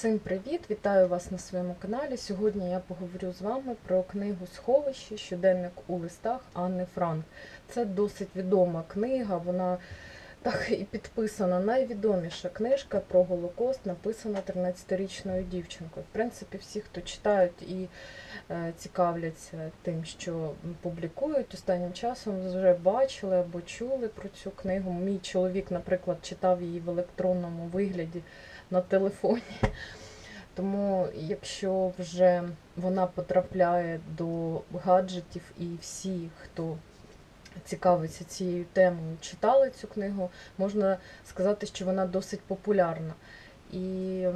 Всім привіт! Вітаю вас на своєму каналі. Сьогодні я поговорю з вами про книгу Сховище щоденник у листах Анни Франк. Це досить відома книга. Вона так і підписана. Найвідоміша книжка про Голокост, написана 13-річною дівчинкою. В принципі, всі, хто читають і е, цікавляться тим, що публікують останнім часом, вже бачили або чули про цю книгу. Мій чоловік, наприклад, читав її в електронному вигляді на телефоні. Тому, якщо вже вона потрапляє до гаджетів і всі, хто цікавиться цією темою, читали цю книгу, можна сказати, що вона досить популярна. І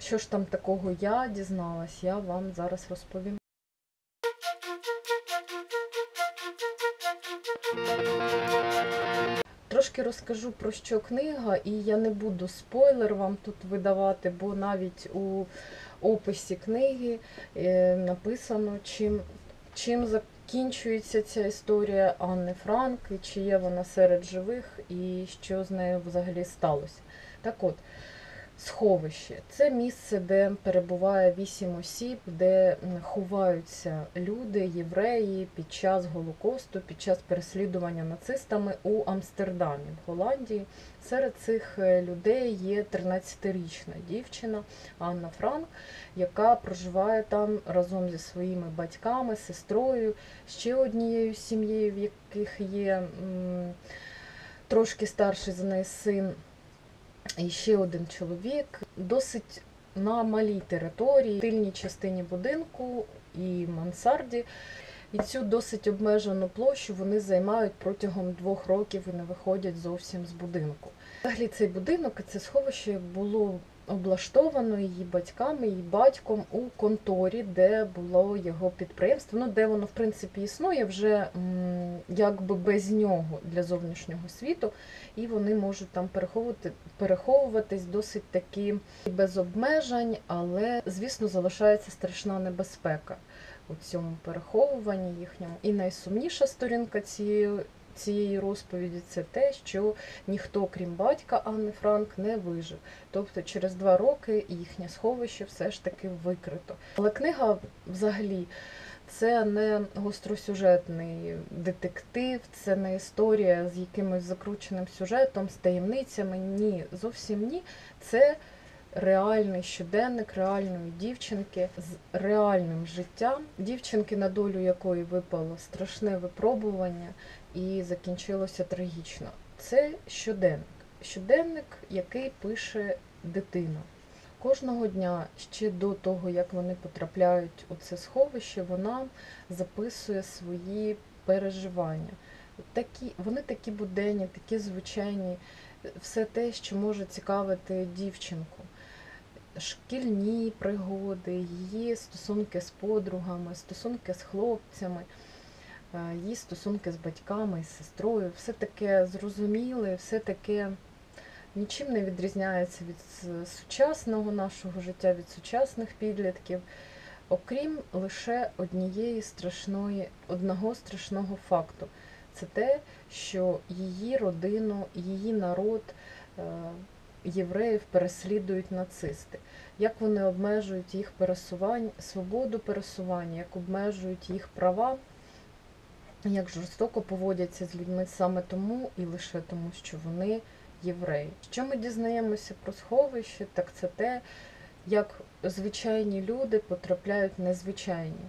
що ж там такого я дізналась, я вам зараз розповім. Трошки розкажу про що книга, і я не буду спойлер вам тут видавати, бо навіть у описі книги е, написано, чим, чим закінчується ця історія Анни Франк, і чи є вона серед живих, і що з нею взагалі сталося. Так от, сховище це місце, де перебуває вісім осіб, де ховаються люди, євреї під час Голокосту, під час переслідування нацистами у Амстердамі, в Голландії. Серед цих людей є 13-річна дівчина Анна Франк, яка проживає там разом зі своїми батьками, сестрою, ще однією сім'єю, в яких є м, трошки старший за неї син. І ще один чоловік, досить на малій території, в тильній частині будинку і мансарді. І цю досить обмежену площу вони займають протягом двох років і не виходять зовсім з будинку. Взагалі цей будинок це сховище було облаштовано її батьками, її батьком у конторі, де було його підприємство, ну де воно в принципі існує вже якби без нього для зовнішнього світу, і вони можуть там переховувати, переховуватись досить таки без обмежень, але звісно залишається страшна небезпека у цьому переховуванні їхньому. І найсумніша сторінка цієї цієї розповіді це те, що ніхто, крім батька Анни Франк, не вижив. Тобто через два роки їхнє сховище все ж таки викрито. Але книга взагалі. Це не гостросюжетний детектив, це не історія з якимось закрученим сюжетом, з таємницями. Ні, зовсім ні. Це реальний щоденник реальної дівчинки з реальним життям, дівчинки, на долю якої випало страшне випробування і закінчилося трагічно. Це щоденник. Щоденник, який пише дитина. Кожного дня, ще до того, як вони потрапляють у це сховище, вона записує свої переживання. Такі, Вони такі буденні, такі звичайні, все те, що може цікавити дівчинку. Шкільні пригоди, її стосунки з подругами, стосунки з хлопцями, її стосунки з батьками, з сестрою, все таке зрозуміле, все таке нічим не відрізняється від сучасного нашого життя, від сучасних підлітків, окрім лише однієї страшної, одного страшного факту. Це те, що її родину, її народ євреїв переслідують нацисти. Як вони обмежують їх пересування, свободу пересування, як обмежують їх права, як жорстоко поводяться з людьми саме тому і лише тому, що вони євреї. Що ми дізнаємося про сховище, так це те, як звичайні люди потрапляють в незвичайні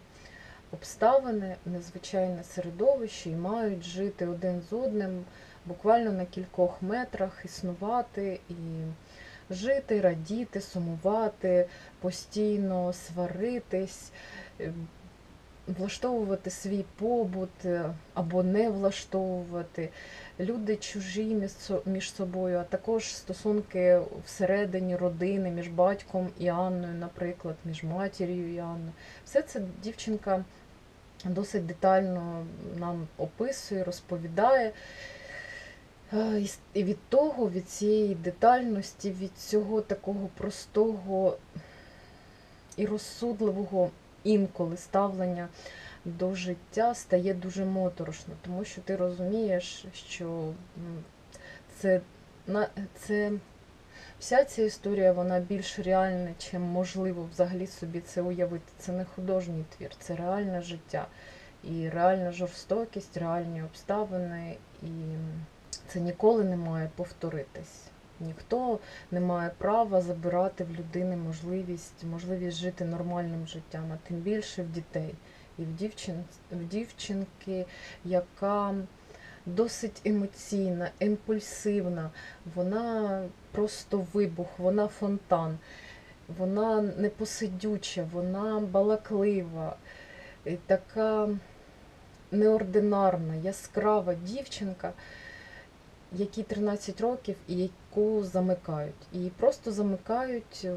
обставини, незвичайне середовище і мають жити один з одним буквально на кількох метрах, існувати і жити, радіти, сумувати, постійно сваритись, влаштовувати свій побут або не влаштовувати, люди чужі між собою, а також стосунки всередині родини між батьком і Анною, наприклад, між матір'ю і Анною. Все це дівчинка досить детально нам описує, розповідає. І від того, від цієї детальності, від цього такого простого і розсудливого інколи ставлення до життя стає дуже моторошно, тому що ти розумієш, що це, це вся ця історія вона більш реальна, чим можливо взагалі собі це уявити. Це не художній твір, це реальне життя. І реальна жорстокість, реальні обставини, і це ніколи не має повторитись. Ніхто не має права забирати в людини можливість, можливість жити нормальним життям, а тим більше в дітей і в, дівчин, в дівчинки, яка досить емоційна, імпульсивна, вона просто вибух, вона фонтан, вона непосидюча, вона балаклива, така неординарна, яскрава дівчинка, якій 13 років і яку замикають. І просто замикають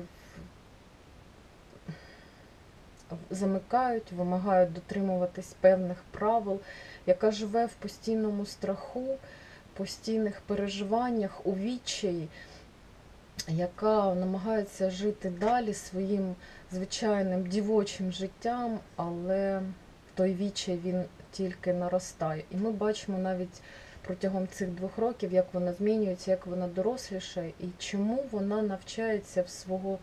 замикають, вимагають дотримуватись певних правил, яка живе в постійному страху, постійних переживаннях, у відчаї, яка намагається жити далі своїм звичайним дівочим життям, але той відчай він тільки наростає. І ми бачимо навіть протягом цих двох років, як вона змінюється, як вона дорослішає, і чому вона навчається в свого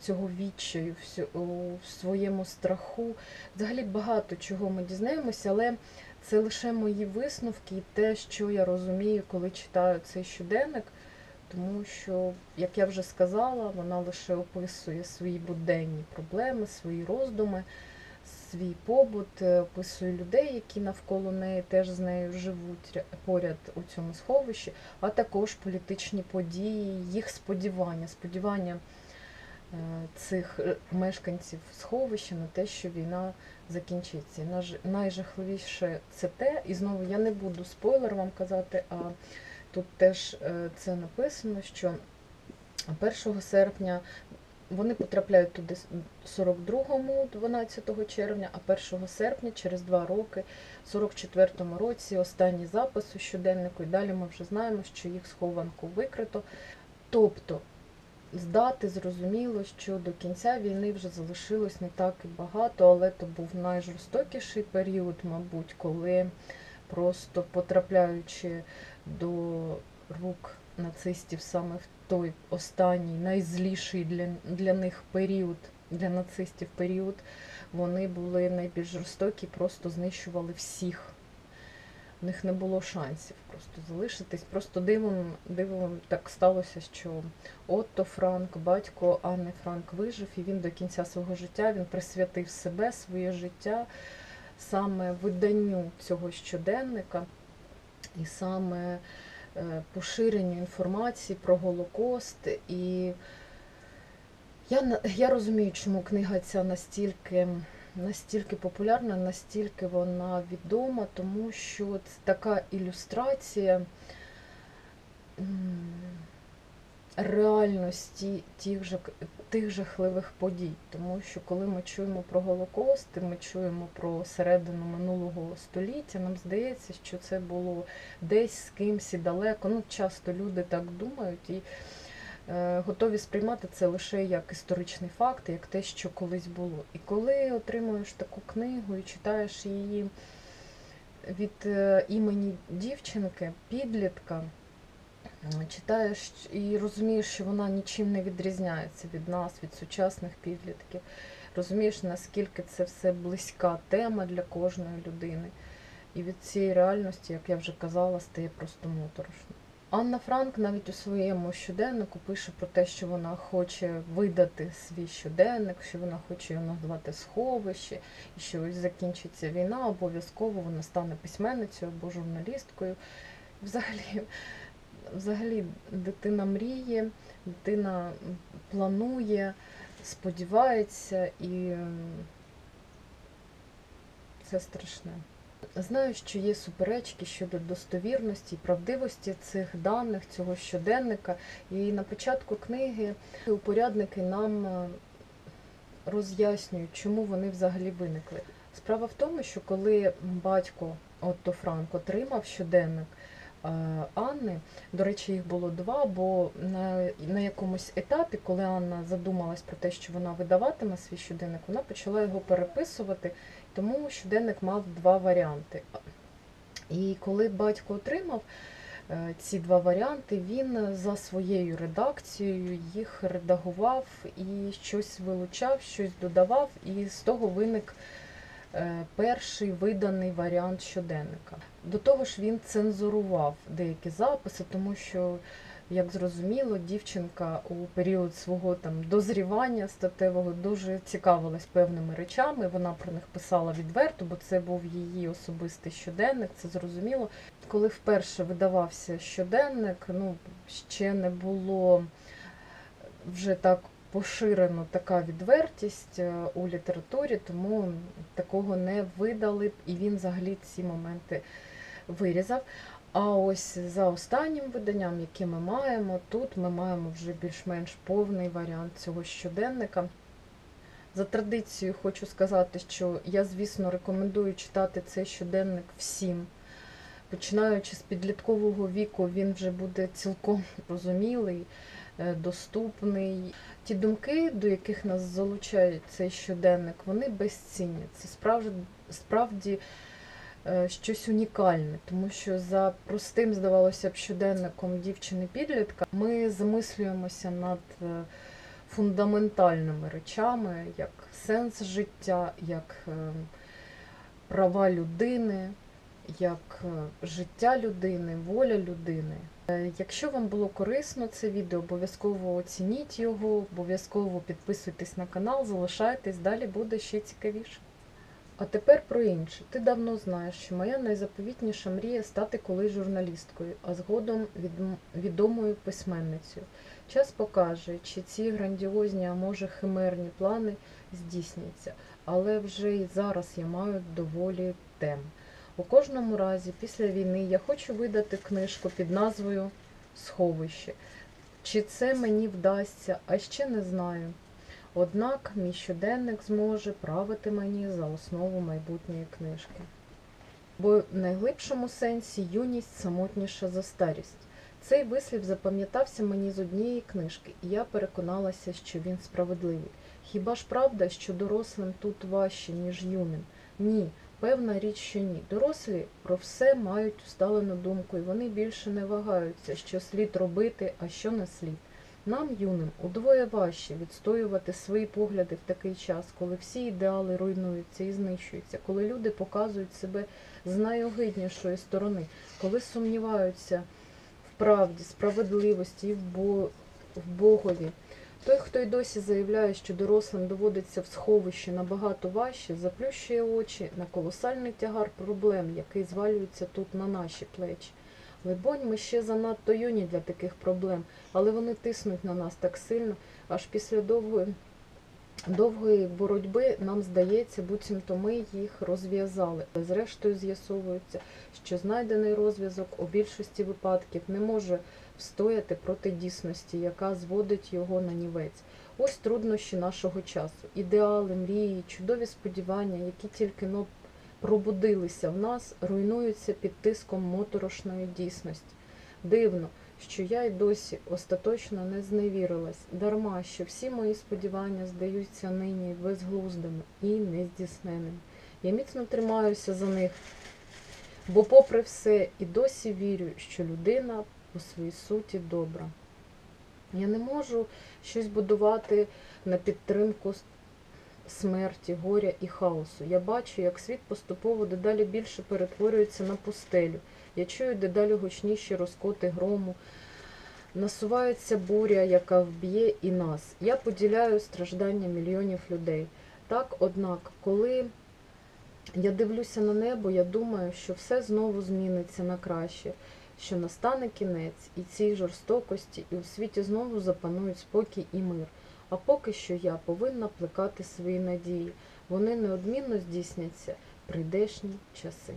цього відчаю, в своєму страху. Взагалі багато чого ми дізнаємося, але це лише мої висновки і те, що я розумію, коли читаю цей щоденник. Тому що, як я вже сказала, вона лише описує свої буденні проблеми, свої роздуми, свій побут, е, описує людей, які навколо неї теж з нею живуть поряд у цьому сховищі, а також політичні події, їх сподівання, сподівання. Е, цих е, мешканців сховища на те, що війна закінчиться. Найжахливіше це те, і знову я не буду спойлер вам казати, а тут теж е, це написано, що 1 серпня вони потрапляють туди 42-му, 12 червня, а 1 серпня, через два роки, в 44-му році, останній запис у щоденнику, і далі ми вже знаємо, що їх схованку викрито. Тобто здати, зрозуміло, що до кінця війни вже залишилось не так і багато, але то був найжорстокіший період, мабуть, коли просто потрапляючи до рук нацистів саме в той останній, найзліший для, для них період, для нацистів період, вони були найбільш жорстокі, просто знищували всіх в них не було шансів просто залишитись. Просто дивом, дивом так сталося, що Отто Франк, батько Анни Франк вижив, і він до кінця свого життя він присвятив себе, своє життя саме виданню цього щоденника і саме поширенню інформації про Голокост. І я, я розумію, чому книга ця настільки настільки популярна, настільки вона відома, тому що така ілюстрація реальності тих же, тих жахливих подій. Тому що коли ми чуємо про Голокост, ми чуємо про середину минулого століття, нам здається, що це було десь з кимсь і далеко. Ну, часто люди так думають. і Е, готові сприймати це лише як історичний факт, як те, що колись було. І коли отримуєш таку книгу і читаєш її від е, імені дівчинки, підлітка, читаєш і розумієш, що вона нічим не відрізняється від нас, від сучасних підлітків. Розумієш, наскільки це все близька тема для кожної людини. І від цієї реальності, як я вже казала, стає просто моторошно. Анна Франк навіть у своєму щоденнику пише про те, що вона хоче видати свій щоденник, що вона хоче його назвати сховище, і що ось закінчиться війна, обов'язково вона стане письменницею або журналісткою. Взагалі, взагалі, дитина мріє, дитина планує, сподівається, і це страшне. Знаю, що є суперечки щодо достовірності і правдивості цих даних, цього щоденника. І на початку книги упорядники нам е, роз'яснюють, чому вони взагалі виникли. Справа в тому, що коли батько Отто Франк отримав щоденник Анни, до речі, їх було два, бо на на якомусь етапі, коли Анна задумалась про те, що вона видаватиме свій щоденник, вона почала його переписувати. Тому щоденник мав два варіанти. І коли батько отримав, е, ці два варіанти, він за своєю редакцією їх редагував і щось вилучав, щось додавав, і з того виник е, перший виданий варіант щоденника. До того ж, він цензурував деякі записи, тому що, як зрозуміло, дівчинка у період свого там дозрівання статевого дуже цікавилась певними речами. Вона про них писала відверто, бо це був її особистий щоденник, це зрозуміло. Коли вперше видавався щоденник, ну ще не було вже так поширено така відвертість е, у літературі, тому такого не видали б, і він взагалі ці моменти вирізав. А ось за останнім виданням, яке ми маємо, тут ми маємо вже більш-менш повний варіант цього щоденника. За традицією хочу сказати, що я, звісно, рекомендую читати цей щоденник всім. Починаючи з підліткового віку, він вже буде цілком розумілий, доступний. Ті думки, до яких нас залучає цей щоденник, вони безцінні. Це справді, справді е, щось унікальне, тому що за простим, здавалося б, щоденником дівчини-підлітка ми замислюємося над е, фундаментальними речами, як сенс життя, як е, права людини, як е, життя людини, воля людини. Е, Якщо вам було корисно це відео, обов'язково оцініть його, обов'язково підписуйтесь на канал, залишайтесь, далі буде ще цікавіше. А тепер про інше. Ти давно знаєш, що моя найзаповітніша мрія стати колись журналісткою, а згодом відомою письменницею. Час покаже, чи ці грандіозні, а може химерні плани здійсняться, але вже і зараз я маю доволі тем. У кожному разі, після війни, я хочу видати книжку під назвою Сховище. Чи це мені вдасться, а ще не знаю. Однак мій щоденник зможе правити мені за основу майбутньої книжки. Бо в найглибшому сенсі юність самотніша за старість. Цей вислів запам'ятався мені з однієї книжки, і я переконалася, що він справедливий. Хіба ж правда, що дорослим тут важче, ніж юним? Ні, певна річ, що ні. Дорослі про все мають усталену думку, і вони більше не вагаються, що слід робити, а що не слід. Нам, юним, удвоє важче відстоювати свої погляди в такий час, коли всі ідеали руйнуються і знищуються, коли люди показують себе з найогиднішої сторони, коли сумніваються в правді, справедливості і в, Бо... в Богові. Той, хто й досі заявляє, що дорослим доводиться в сховищі набагато важче, заплющує очі на колосальний тягар проблем, який звалюється тут на наші плечі. Либонь, ми ще занадто юні для таких проблем, але вони тиснуть на нас так сильно, аж після довгої, довгої боротьби нам здається, буцімто ми їх розв'язали. Зрештою з'ясовується, що знайдений розв'язок у більшості випадків не може встояти проти дійсності, яка зводить його на нівець. Ось труднощі нашого часу. Ідеали, мрії, чудові сподівання, які тільки но пробудилися в нас, руйнуються під тиском моторошної дійсності. Дивно, що я й досі остаточно не зневірилась, дарма, що всі мої сподівання здаються нині безглуздими і нездійсненими. Я міцно тримаюся за них, бо, попри все, і досі вірю, що людина по своїй суті добра. Я не можу щось будувати на підтримку смерті, горя і хаосу. Я бачу, як світ поступово дедалі більше перетворюється на пустелю. Я чую дедалі гучніші розкоти грому. Насувається буря, яка вб'є і нас. Я поділяю страждання мільйонів людей. Так, однак, коли я дивлюся на небо, я думаю, що все знову зміниться на краще, що настане кінець і цій жорстокості, і у світі знову запанують спокій і мир. А поки що я повинна плекати свої надії. Вони неодмінно здійсняться прийдешні часи.